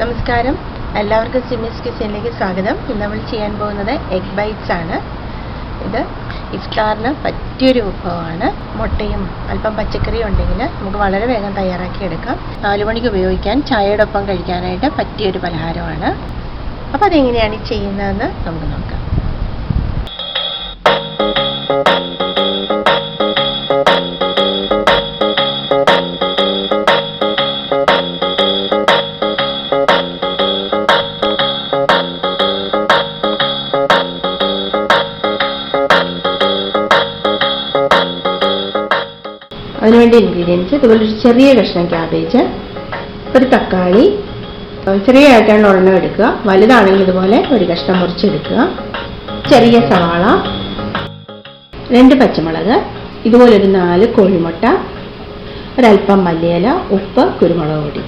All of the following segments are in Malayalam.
നമസ്കാരം. എല്ലാവർക്കും സിമിസ് കിച്ചനിലേക്ക് സ്വാഗതം. ഇന്ന് നമ്മൾ ചെയ്യാൻ പോകുന്നത് എഗ് ബൈറ്റ്സ് ആണ്. ഇത് ഇഫ്താറിന് പറ്റിയൊരു വിഭവമാണ്. മുട്ടയും അല്പം പച്ചക്കറിയും ഉണ്ടെങ്കിൽ നമുക്ക് വളരെ വേഗം തയ്യാറാക്കി എടുക്കാം. നാലു മണിക്ക് ഉപയോഗിക്കാൻ ചായയോടൊപ്പം കഴിക്കാനായിട്ട് പറ്റിയൊരു പലഹാരമാണ്. അപ്പോൾ അതെങ്ങനെയാണ് ചെയ്യുന്നതെന്ന് നമുക്ക് നോക്കാം. അതിനുവേണ്ടി ഇൻഗ്രീഡിയൻസ് ഇതുപോലെ ഒരു ചെറിയ കഷ്ണം ക്യാബേജ് ഒരു തക്കാളി ചെറിയ ആയിട്ടാണ് ഉടനെ എടുക്കുക. വലുതാണെങ്കിൽ ഇതുപോലെ ഒരു കഷ്ണം മുറിച്ചെടുക്കുക. ചെറിയ സവാള രണ്ട് പച്ചമുളക് ഇതുപോലെ ഒരു നാല് കോഴിമുട്ട ഒരല്പം മല്ലിയില ഉപ്പ് കുരുമുളക് പൊടി.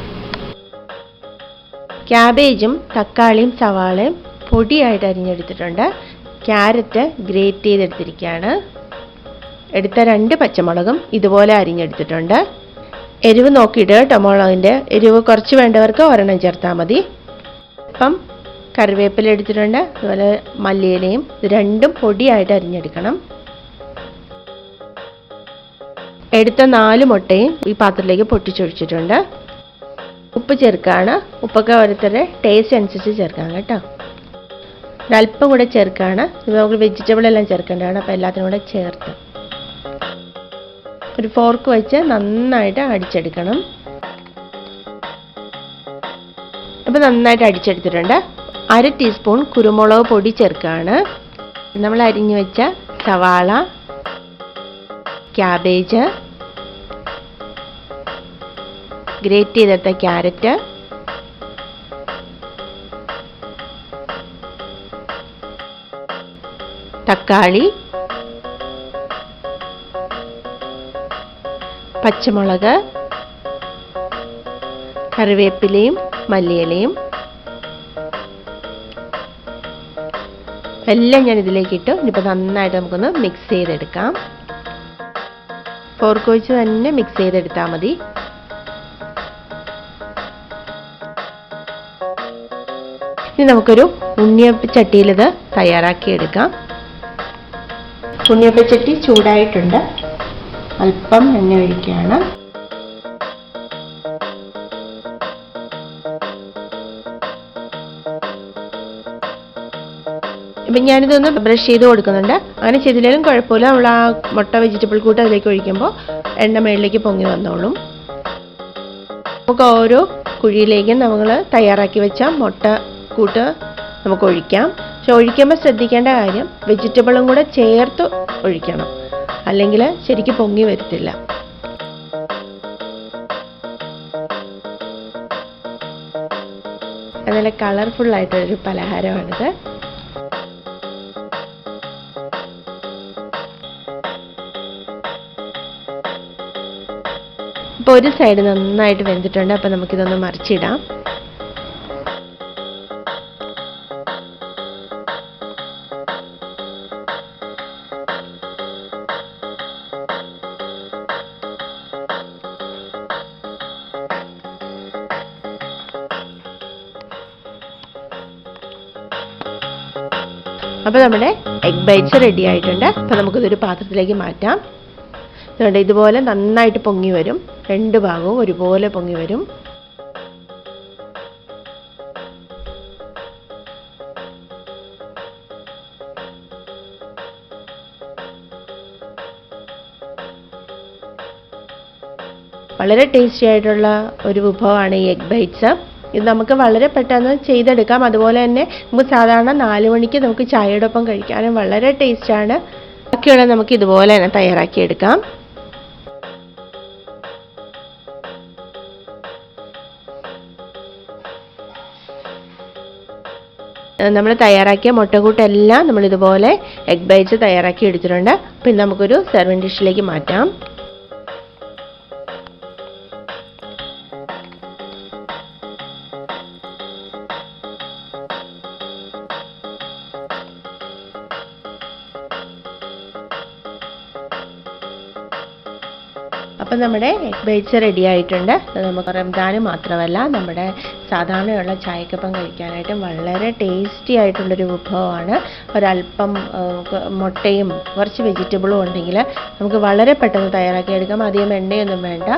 ക്യാബേജും തക്കാളിയും സവാളയും പൊടിയായിട്ട് അരിഞ്ഞെടുത്തിട്ടുണ്ട്. ക്യാരറ്റ് ഗ്രേറ്റ് ചെയ്തെടുത്തിരിക്കുകയാണ്. എടുത്ത രണ്ട് പച്ചമുളകും ഇതുപോലെ അരിഞ്ഞെടുത്തിട്ടുണ്ട്. എരിവ് നോക്കിയിട്ട് ടൊമുളകിന്റെ എരിവ് കുറച്ച് വേണ്ടവർക്ക് ഒരെണ്ണം ചേർത്താൽ മതി. ഇപ്പം കറിവേപ്പില എടുത്തിട്ടുണ്ട് അതുപോലെ മല്ലിയിലയും രണ്ടും പൊടിയായിട്ട് അരിഞ്ഞെടുക്കണം. എടുത്ത നാല് മുട്ടയും ഈ പാത്രത്തിലേക്ക് പൊട്ടിച്ചൊഴിച്ചിട്ടുണ്ട്. ഉപ്പ് ചേർക്കാണ്. ഉപ്പൊക്കെ ഓരോരുത്തരുടെ ടേസ്റ്റ് അനുസരിച്ച് ചേർക്കാം കേട്ടോ. ഒരല്പം കൂടെ ചേർക്കാണ്. ഇത് നമുക്ക് വെജിറ്റബിൾ എല്ലാം ചേർക്കേണ്ടതാണ് അപ്പോൾ എല്ലാത്തിനും കൂടെ ചേർത്ത്. ഒരു ഫോർക്ക് വെച്ച് നന്നായിട്ട് അടിച്ചെടുക്കണം. അപ്പോൾ നന്നായിട്ട് അടിച്ചെടുത്തിട്ടുണ്ട്. അര ടീസ്പൂൺ കുരുമുളക് പൊടി ചേർക്കുകയാണ്. നമ്മൾ അരിഞ്ഞു വെച്ച സവാള ക്യാബേജ് ഗ്രേറ്റ് ചെയ്തെടുത്ത ക്യാരറ്റ് തക്കാളി പച്ചമുളക് കറിവേപ്പിലയും മല്ലിയിലയും. എല്ലാം ഞാൻ ഇതിലേക്ക് ഇട്ടു. ഇനിയിപ്പോൾ നന്നായിട്ട് നമുക്കൊന്ന് മിക്സ് ചെയ്തെടുക്കാം. ഫോർക്ക് വെച്ച് തന്നെ മിക്സ് ചെയ്തെടുത്താൽ മതി. ഇനി നമുക്കൊരു ഉണ്ണിയപ്പച്ചട്ടിയിൽ ഇത് തയ്യാറാക്കിയെടുക്കാം. ഉണ്ണിയപ്പച്ചട്ടി ചൂടായിട്ടുണ്ട്. അല്പം എണ്ണ ഒഴിക്കുകയാണ്. ഇപ്പം ഞാനിതൊന്ന് ബ്രഷ് ചെയ്ത് കൊടുക്കുന്നുണ്ട്. അങ്ങനെ ചെയ്തില്ലെങ്കിലും കുഴപ്പമില്ല. നമ്മൾ ആ മുട്ട വെജിറ്റബിൾ കൂട്ട് അതിലേക്ക് ഒഴിക്കുമ്പോൾ എണ്ണ മേളിലേക്ക് പൊങ്ങി വന്നോളും. നമുക്ക് ഓരോ കുഴിയിലേക്കും നമ്മൾ തയ്യാറാക്കി വെച്ച മുട്ട കൂട്ട് നമുക്ക് ഒഴിക്കാം. പക്ഷെ ഒഴിക്കുമ്പോൾ ശ്രദ്ധിക്കേണ്ട കാര്യം വെജിറ്റബിളും കൂടെ ചേർത്ത് ഒഴിക്കണം. അല്ലെങ്കിൽ ശരിക്കും പൊങ്ങി വരത്തില്ല. നല്ല കളർഫുൾ ആയിട്ടുള്ളൊരു പലഹാരമാണിത്. ഇപ്പോൾ ഒരു സൈഡ് നന്നായിട്ട് വെന്തിട്ടുണ്ട്. അപ്പോൾ നമുക്കിതൊന്ന് മറിച്ചിടാം. അപ്പോൾ നമ്മുടെ എഗ് ബൈറ്റ്സ് റെഡി ആയിട്ടുണ്ട്. അപ്പോൾ നമുക്കിതൊരു പാത്രത്തിലേക്ക് മാറ്റാം. അതുകൊണ്ട് ഇതുപോലെ നന്നായിട്ട് പൊങ്ങി വരും. രണ്ട് ഭാഗവും ഒരുപോലെ പൊങ്ങി വരും. വളരെ ടേസ്റ്റി ആയിട്ടുള്ള ഒരു വിഭവമാണ് ഈ എഗ് ബൈറ്റ്സ് ഇത് നമുക്ക് വളരെ പെട്ടെന്ന് ചെയ്തെടുക്കാം. അതുപോലെ തന്നെ നമുക്ക് സാധാരണ നാല് മണിക്ക് നമുക്ക് ചായയോടൊപ്പം കഴിക്കാനും വളരെ ടേസ്റ്റാണ് ബാക്കിയുള്ള നമുക്ക് ഇതുപോലെ തന്നെ തയ്യാറാക്കിയെടുക്കാം നമ്മൾ തയ്യാറാക്കിയ മുട്ടക്കൂട്ടെല്ലാം നമ്മൾ ഇതുപോലെ എഗ് ബൈറ്റ്സ് തയ്യാറാക്കി എടുത്തിട്ടുണ്ട്. പിന്നെ നമുക്കൊരു സെർവിങ് ഡിഷിലേക്ക് മാറ്റാം. അപ്പം നമ്മുടെ എഗ് ബൈറ്റ്സ് റെഡി ആയിട്ടുണ്ട് നമുക്ക് റംദാന് മാത്രമല്ല നമ്മുടെ സാധാരണയുള്ള ചായക്കൊപ്പം കഴിക്കാനായിട്ട് വളരെ ടേസ്റ്റി ആയിട്ടുള്ളൊരു വിഭവമാണ്. ഒരല്പം മുട്ടയും കുറച്ച് വെജിറ്റബിളും ഉണ്ടെങ്കിൽ നമുക്ക് വളരെ പെട്ടെന്ന് തയ്യാറാക്കി എടുക്കാം അധികം എണ്ണയൊന്നും വേണ്ട.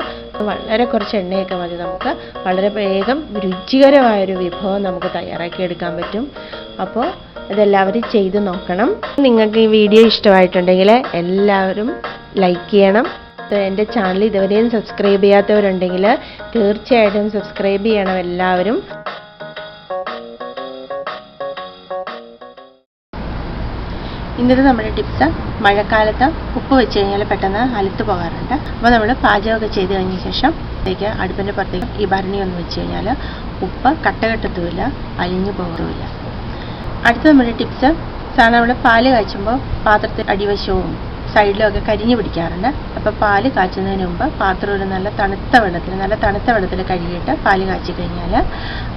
വളരെ കുറച്ച് എണ്ണയൊക്കെ മതി നമുക്ക്. വളരെ വേഗം രുചികരമായൊരു വിഭവം നമുക്ക് തയ്യാറാക്കി എടുക്കാൻ പറ്റും. അപ്പോൾ ഇതെല്ലാവരും ചെയ്ത് നോക്കണം. നിങ്ങൾക്ക് ഈ വീഡിയോ ഇഷ്ടമായിട്ടുണ്ടെങ്കിൽ എല്ലാവരും ലൈക്ക് ചെയ്യണം. എന്റെ ചാനൽ ഇതുവരെയും സബ്സ്ക്രൈബ് ചെയ്യാത്തവരുണ്ടെങ്കിൽ തീർച്ചയായിട്ടും സബ്സ്ക്രൈബ് ചെയ്യണം എല്ലാവരും. ഇന്നത്തെ നമ്മുടെ ടിപ്സ് മഴക്കാലത്ത് ഉപ്പ് വെച്ച് കഴിഞ്ഞാൽ പെട്ടെന്ന് അലുത്ത് പോകാറുണ്ട്. അപ്പോൾ നമ്മൾ പാചകമൊക്കെ ചെയ്ത് കഴിഞ്ഞ ശേഷം ഇതിലേക്ക് അടുപ്പിന്റെ പുറത്തേക്ക് ഈ ഭരണി ഒന്ന് വെച്ച് കഴിഞ്ഞാൽ ഉപ്പ് കട്ട കെട്ടത്തുമില്ല അലിഞ്ഞു പോകത്തുമില്ല. അടുത്ത നമ്മുടെ ടിപ്സ് സാധാരണ നമ്മൾ പാൽ കാച്ചുമ്പോൾ പാത്രത്തിൽ അടിവശവും സൈഡിലും ഒക്കെ കരിഞ്ഞു പിടിക്കാറുണ്ട്. അപ്പോൾ പാൽ കാച്ചുന്നതിന് മുമ്പ് പാത്രം ഒരു നല്ല തണുത്ത വെള്ളത്തിൽ നല്ല തണുത്ത വെള്ളത്തിൽ കഴുകിയിട്ട് പാൽ കാച്ചി കഴിഞ്ഞാൽ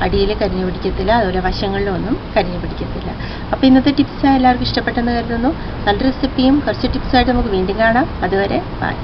അടിയിൽ കരിഞ്ഞു പിടിക്കത്തില്ല അതുപോലെ വശങ്ങളിലൊന്നും കരിഞ്ഞു പിടിക്കത്തില്ല. അപ്പോൾ ഇന്നത്തെ ടിപ്സ് എല്ലാവർക്കും ഇഷ്ടപ്പെട്ടെന്ന് കരുതുന്നു. നല്ല റെസിപ്പിയും കുറച്ച് ടിപ്സായിട്ട് നമുക്ക് വീണ്ടും കാണാം. അതുവരെ ബൈ